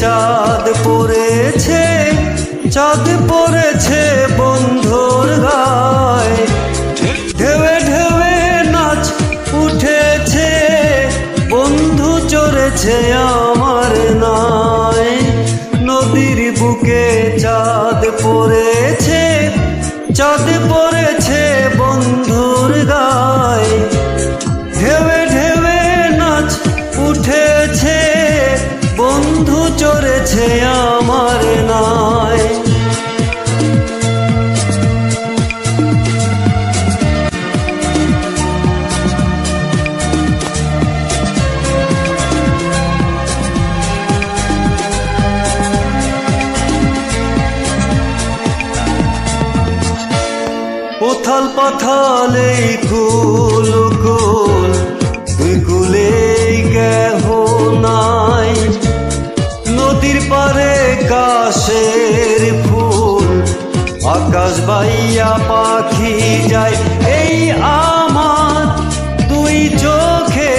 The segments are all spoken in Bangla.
চাঁদ পড়েছে চাঁদ পড়েছে বন্ধুর গায়। ঢেউয়ে ঢেউে নাচ উঠেছে, বন্ধু চড়েছে আমার নাই। নদীর বুকে চাঁদ পড়েছে চাঁদ পড়েছে বন্ধুর গায়। সে আমার নয়। পথাল পাথালেই কুল কুল তুই গেল কাশের ফুল, আকাশ বাইয়া পাখি যায়। এই আমার দুই চোখে,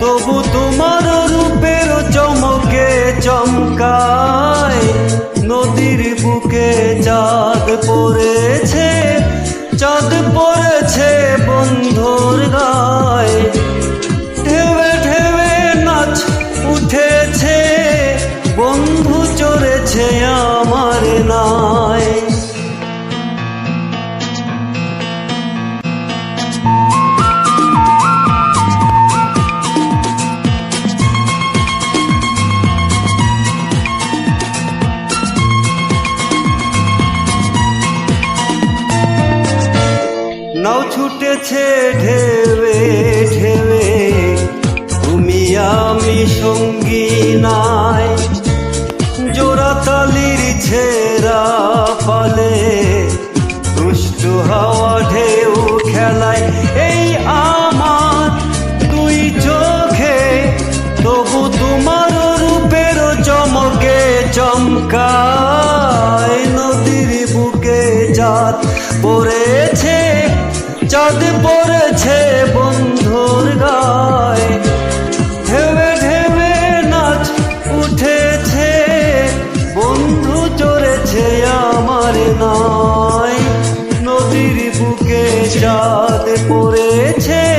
তবু তোমার রূপের চমকে চমকায়। নদীর বুকে চাঁদ পড়েছে চাঁদ পড়েছে বন্ধুর গায়। ছুটেছে ঢেবে ঢেবে। তুমি আমি সঙ্গী নাই। জোড়া তালির ছেঁড়া চাঁদ পড়েছে বন্ধুর গায়ে। ঢেবে ঢেবে নাচ উঠেছে, বন্ধু চড়েছে আমার নয়। নদীর বুকে চাঁদ পড়েছে।